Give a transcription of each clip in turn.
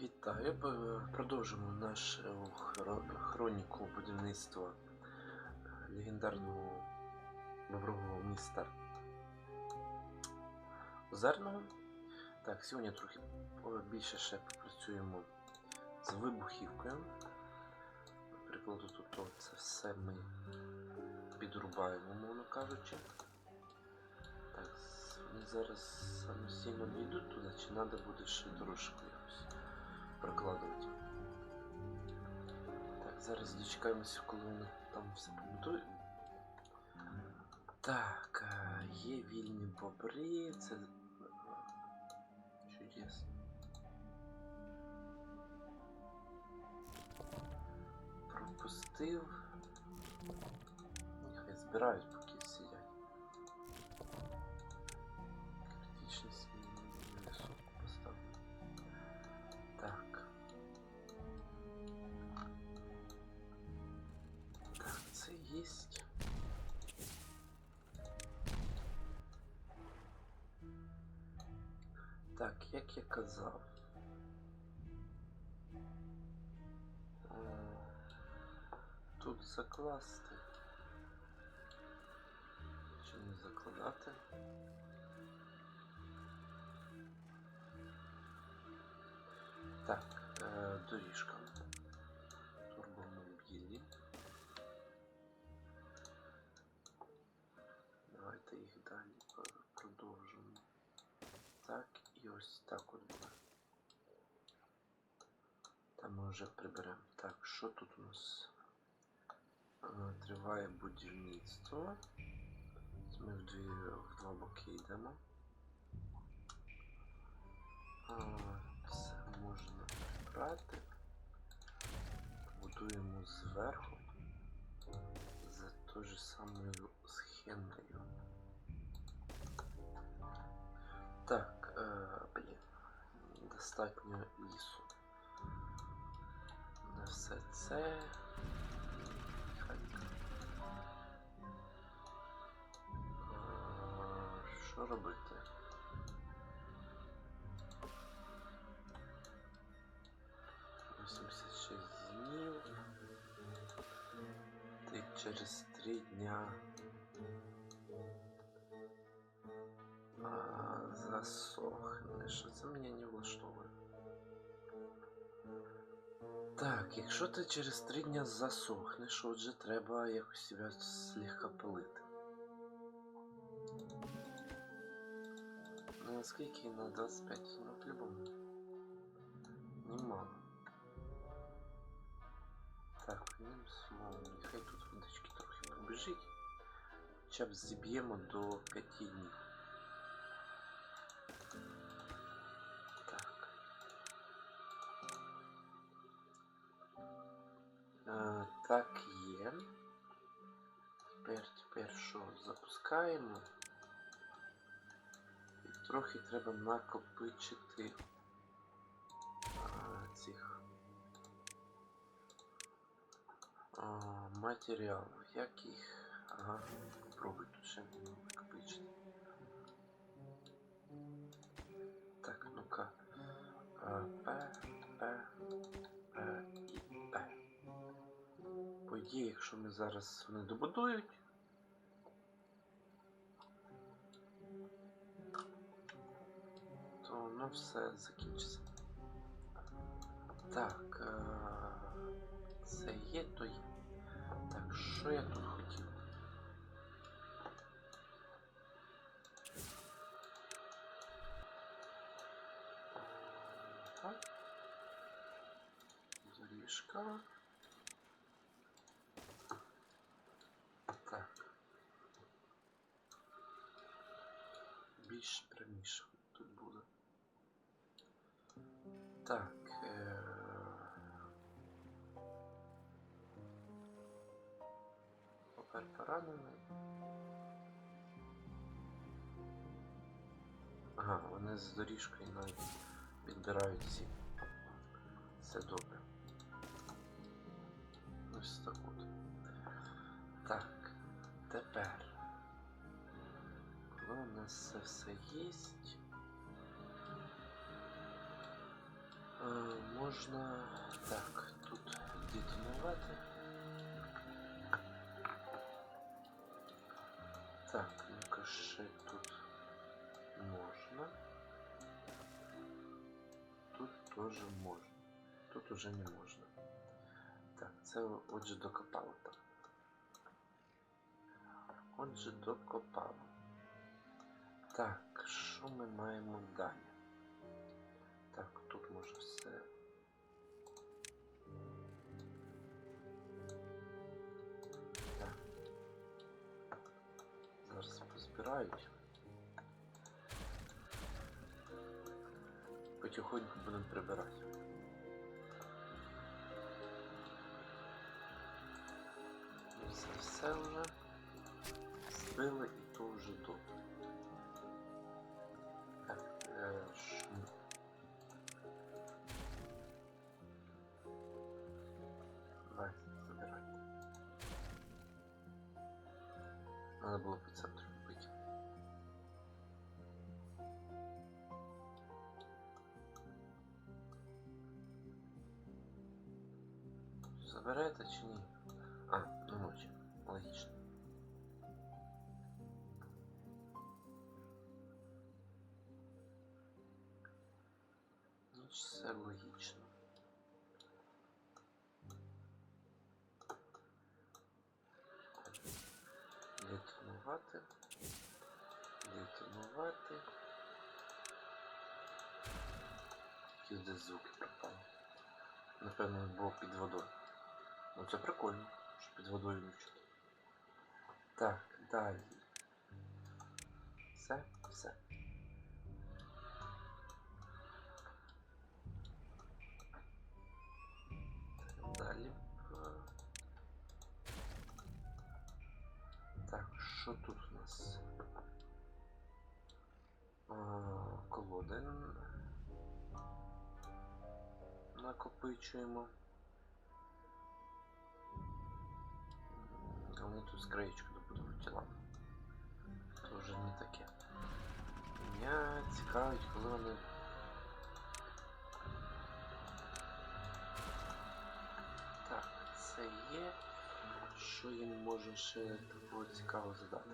Вітаю, П- продовжимо нашу хроніку будівництва е, легендарного бобрового міста Озерного. Так, сьогодні трохи більше ще попрацюємо з вибухівкою. Наприклад, тут це все ми підрубаємо, мовно кажучи. Так, зараз самостійно не йдуть туди, чи треба буде ще дорожку якось прокладувати. Так, зараз дочекаємося, коли вони там все побудують. Так, е, є вільні бобри, це е, чудесно. Пропустив. Нехай збирають, Як я казав. Тут закласти. Чи не закладати? Так, е, доріжка. Турбомобілі. Давайте їх далі пр- продовжимо. Так, і ось так от буде. Там ми вже приберемо. Так, що тут у нас? Е, Триває будівництво. Ми в, дві, в два боки йдемо. Це можна брати. Будуємо зверху за тою ж самою схемою. Так, достатньо лісу. На все це. Що робити? Вісімдесят шість днів. Ти через три дня а, засохнеш. Це мене не влаштовує. Так, якщо ти через три дня засохнеш, отже треба якось себе слегка пилити. Ну, наскільки на 25? Ну, по-любому. Немало. Так, одним словом, нехай тут водички трохи побіжить. Хоча б зіб'ємо до 5 днів. Так є. Тепер, тепер що? Запускаємо. І трохи треба накопичити а, цих а, матеріалів. Як їх. Ага, попробуй тут ще накопичити. Так, ну-ка. А, П, і П. По якщо ми зараз вони добудують. То воно все закінчиться. Так, е, це є, то є. Так, що я тут хотів? Так. Доріжка. Так. Більш пряміше тут буде. Так. Е... Попер поранений. Ага, вони з доріжкою навіть відбирають всі. Все добре. Ось так от. Так, тепер. Коли у нас це все є. Е, можна так, тут детонувати. Так, ну-ка тут можна. Тут теж можна. Тут уже не можна. Так, це отже там. Отже, докопало. Так, що ми маємо далі? Так, тут може все. Так. Зараз позбирають. Потихоньку будемо прибирати. Це все вже збили Надо було по центру бити. Заберете чи ні? А, ну ночі. Логічно. Ніч все Детонувати. Детонувати. Десь звуки пропали. Напевно, був під водою. Ну це прикольно, що під водою чути. Так, далі. Все, все. Що тут у нас? А, Колоди накопичуємо. Вони тут з краєчку добудують тіла. Це вже не таке. Мене цікавить, коли вони. Так, це є. Що їм може ще такого цікаво задати?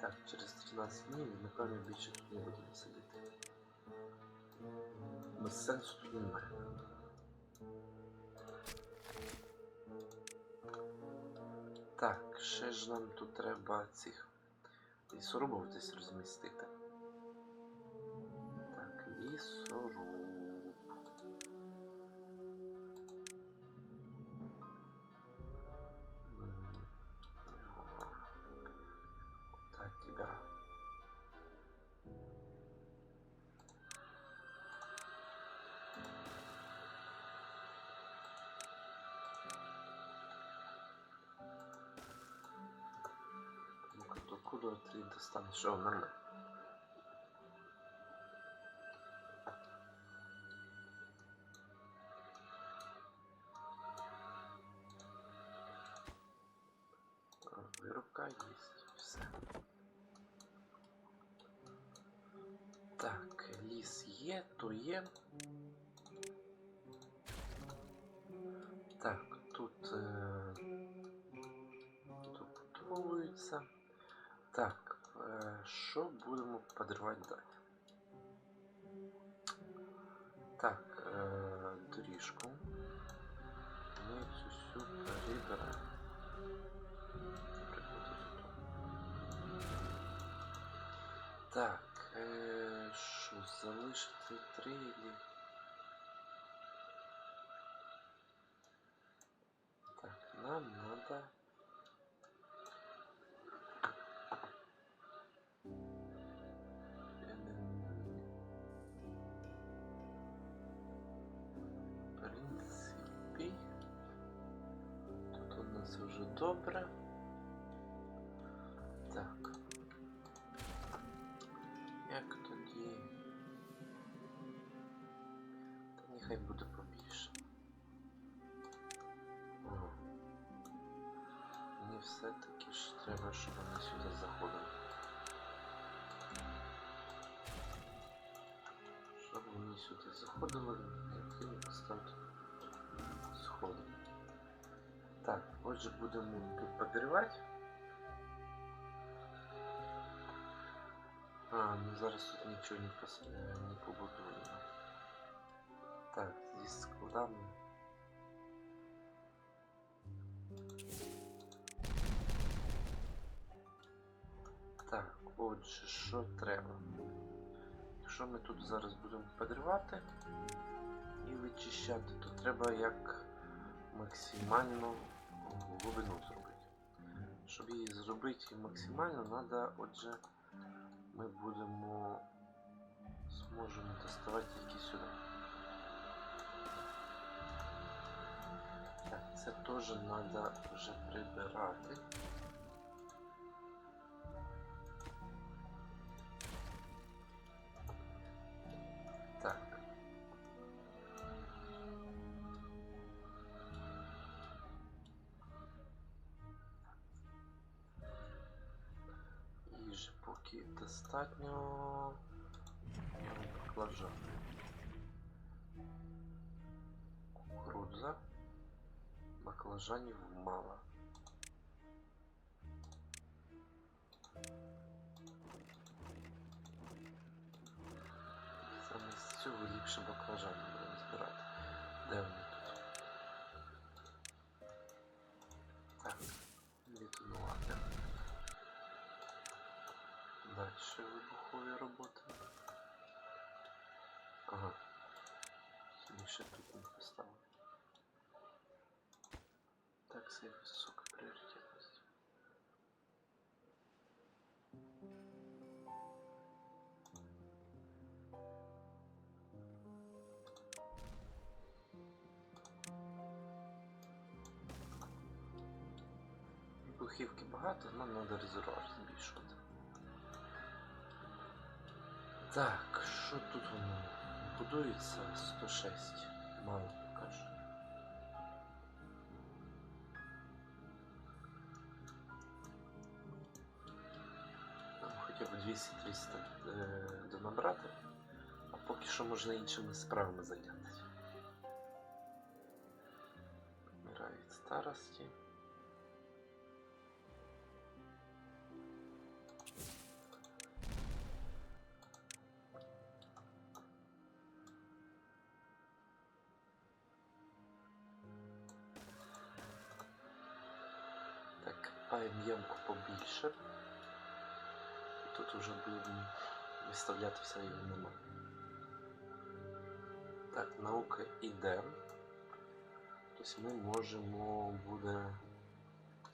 Так, через 13 днів, напевно, більше тут не будемо сидіти. Без сенсу тут немає. Так, ще ж нам тут треба цих лісорубів десь розмістити. Так, лісоруб. Ну-ка, то куда ты достанешь? О, нормально. А, Вырубка есть. Все. Так, ліс є, то є. Так, тут е, добудовується. Так, е, що будемо подривати далі? Так, е, доріжку. Ми цю всю перебираємо. Наприклад, отут. Так, е, що залишити трейлі? Так, нам надо. Добре. Так. Як тоді. Та нехай буде побільше. Ага. Мені все-таки ж треба, щоб вони сюди заходили. Щоб вони сюди заходили, необхідно поставити сходи. Так, отже, будемо тут подривати. А, ну зараз тут нічого не, пос... е, не побудуємо. Так, зі складами. Так, отже, що треба? Якщо ми тут зараз будемо подривати і вичищати, то треба як максимально глибину зробити. Щоб її зробити максимально, треба, отже, ми будемо зможемо доставати тільки сюди. Так, це теж треба вже прибирати. Достатньо. Баклажани. Кукурудза. Баклажанів мало. Замість цього ліпше баклажани будемо збирати. Де Ще тут не поставив. Так, це висока пріоритетність. Вибухівки багато, нам треба резервуар збільшувати. Так, що тут воно? Будується 106. Мало покажу. Нам хоча б 200-300 е, донабрати, а поки що можна іншими справами зайнятися. Помирають старості. Так, копаємо ямку побільше. І тут вже будемо виставляти все нема. Так, наука іде. Тобто ми можемо буде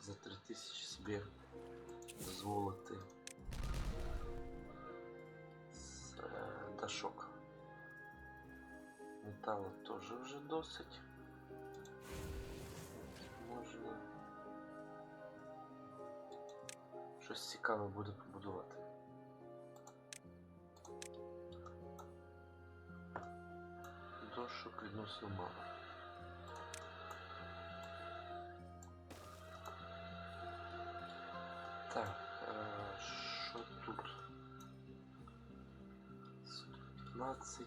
за 3000 собі дозволити з е, дашок. Металу теж вже досить. Щось цікаве буде побудувати. Дошок відносно мало. Так, е, що тут? 115.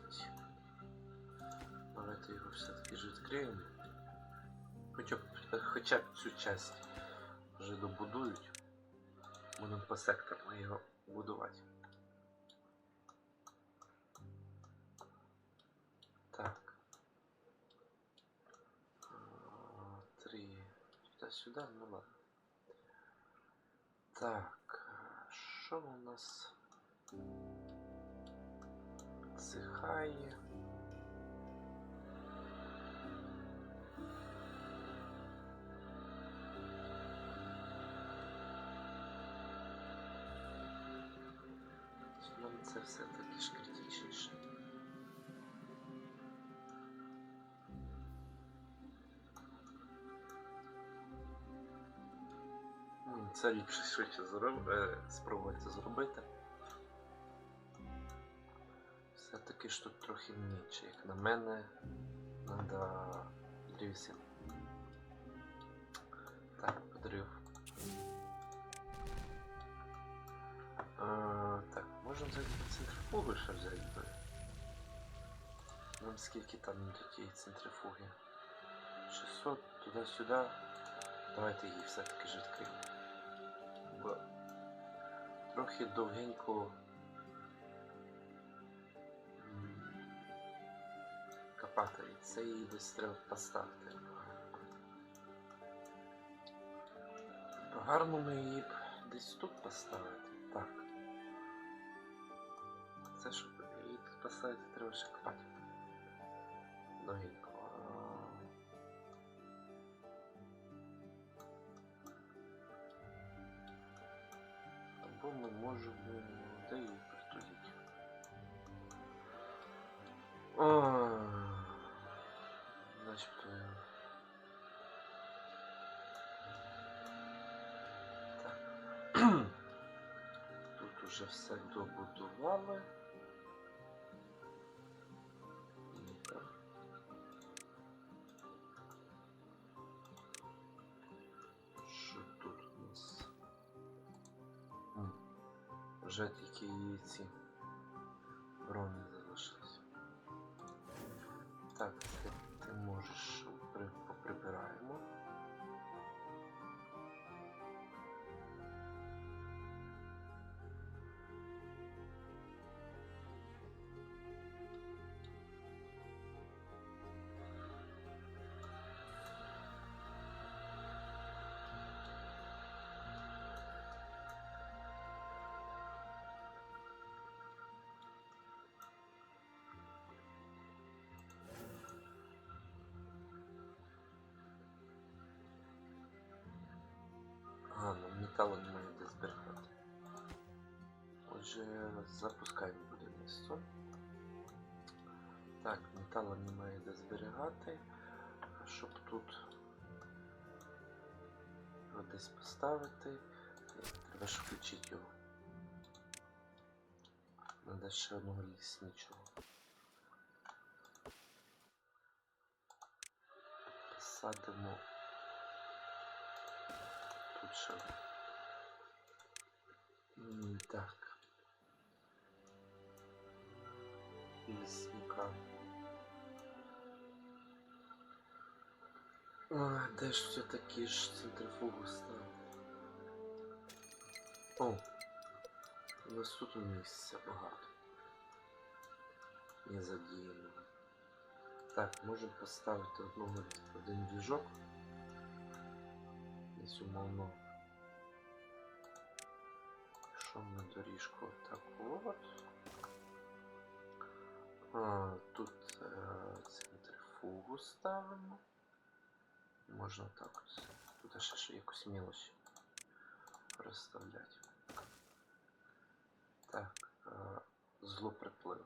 Давайте його все-таки ж відкриємо. Хоча б, хоча б цю часть вже добудують. Будемо по сектору його будувати. Так. Три. Туди-сюди, ну ладно. Так, що у нас Цихає. Це все-таки ж критичніше. Це ліпше швидше зроб... е, спробувати зробити. Все-таки ж тут трохи менше, як на мене, треба дрівсін. Так, подрив. Можемо взяти центрифугу ще взяти. Нам скільки там тієї центрифуги? 600 туди-сюди. Давайте її все-таки ж. Бо трохи довгенько копати. Це її десь треба поставити. По-гарному її б десь тут поставити. Так. Це щоб тут поставити, треба ще копати. Довгенько. А, Або ми можемо де її притулити. О, начебто. Уже все добудували. Вже тільки ці броні залишились. Так, металу немає де зберігати. Отже, запускаємо будівництво. Так, металу немає де зберігати. Щоб тут його десь поставити, треба ж включити його. Надо ще одного лісничого. Посадимо тут ще. Так. Лісника. А, де ж все-таки ж центрифугу ставити? О! У нас тут місця багато. Не задіяно. Так, можемо поставити одного один двіжок. Десь умовно. На доріжку так от. Тут е, центрифугу ставимо. Можна так от. Тут ще якусь мілоч розставляти. Так, е, злоприплив.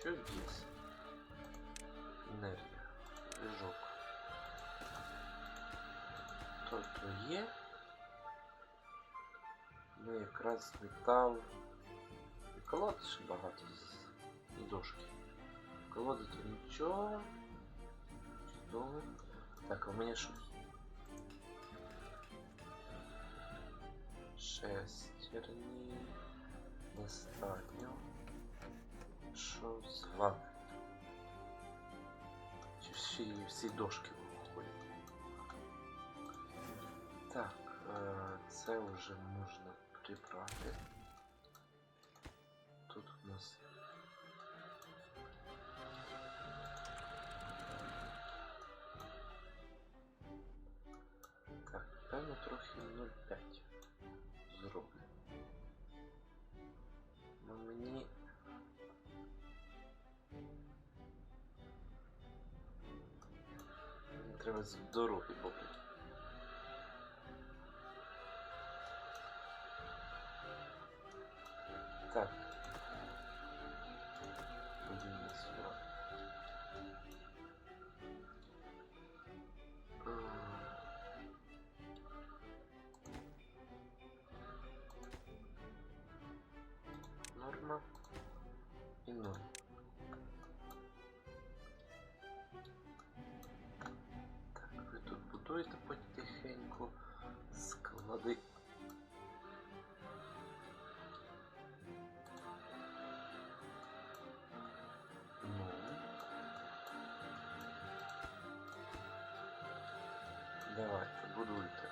Що здесь? Енергія. Движок. Тобто є. Ну якраз метал. І колоди ще багато з дошки. Колоди то нічого. Чудово. Так, а в мене що? Шестерні. Достатньо. Що з вами? Чи всі, всі дошки виходять? Так, е, це вже можна прибрати. Тут у нас Так, певно трохи 0,5 зроблю. Ну мені. Мені треба з дороги поки. Давайте, будуйте.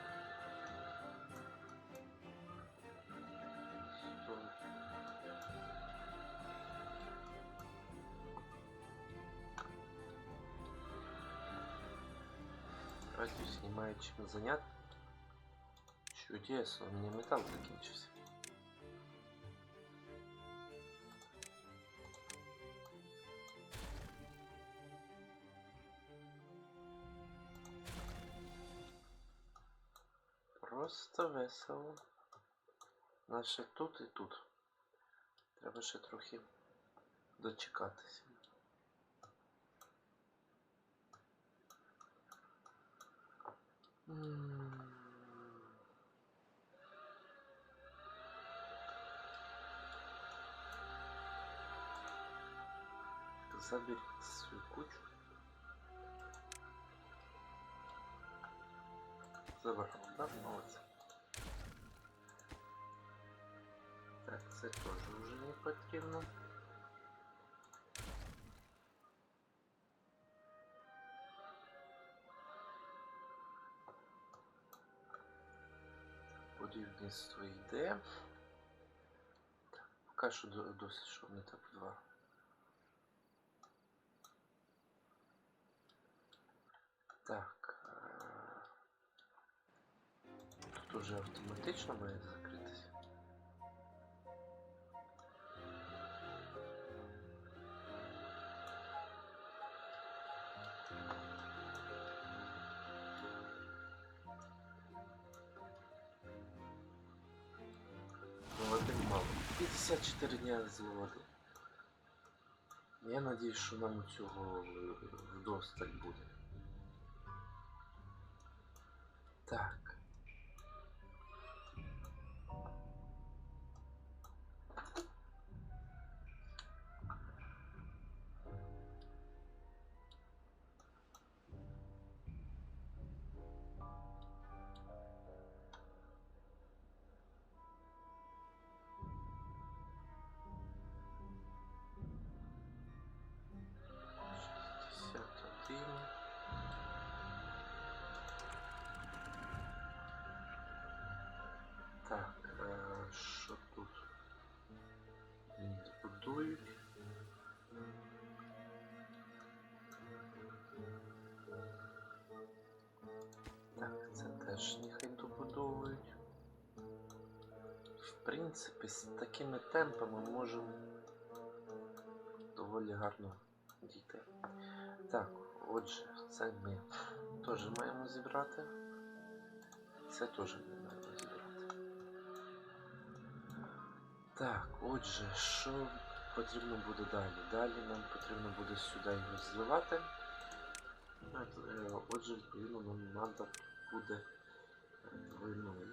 Сто. Радіус немає чим зайняти. Чудесно, у мене метал закінчився. Просто весело. Наше тут і тут. Треба ще трохи дочекатися. М. Забери свою кучу. Забрав, да? Молодець. Це теж вже не потрібно. Будівництво йде. Поки що досить, щоб не так два. Так. е, Тут уже автоматично має закритися. 54 дня зловили. Я надіюсь, що нам цього вдосталь буде. Так. Теж нехай добудовують. В принципі, з такими темпами можемо доволі гарно дійти. Так, отже, це ми теж маємо зібрати. Це теж ми маємо зібрати. Так, отже, що потрібно буде далі? Далі нам потрібно буде сюди його зливати. Е, Отже, відповідно, нам треба буде е, двойной.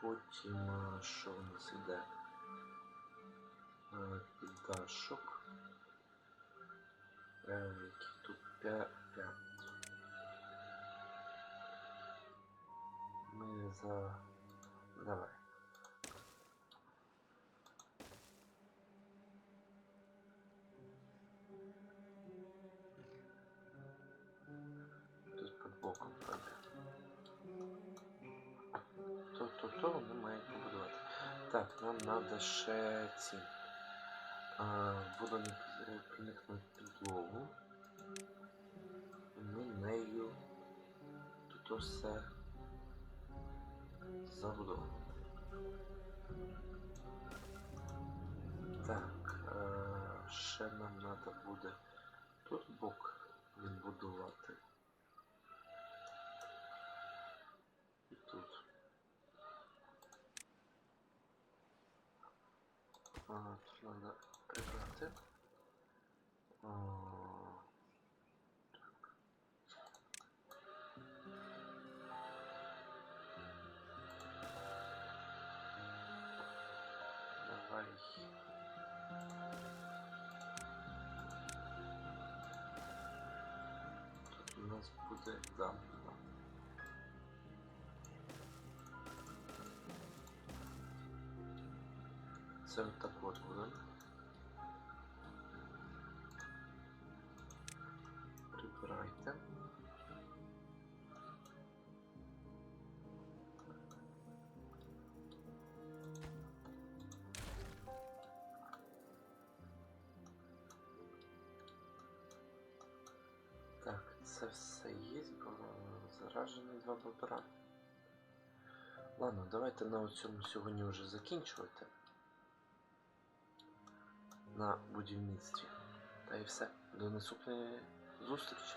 Потім, е, що у нас іде? Е, Піддашок. Е, Які тут 5. Ми за. Давай. Боком правда. То, то, то вони мають побудувати. Так, нам треба ще ці. Проникнути підлогу. Ми нею тут все забудовано. Так, ще нам треба буде тут бок відбудувати. І тут. А, тут треба прибрати. А, так. Давай. Тут у нас буде дамба. Це так от буде. забирайте. Так, це все є, бо заражений два бобра. Ладно, давайте на цьому сьогодні вже закінчувати. На будівництві. Та і все. До наступної зустрічі.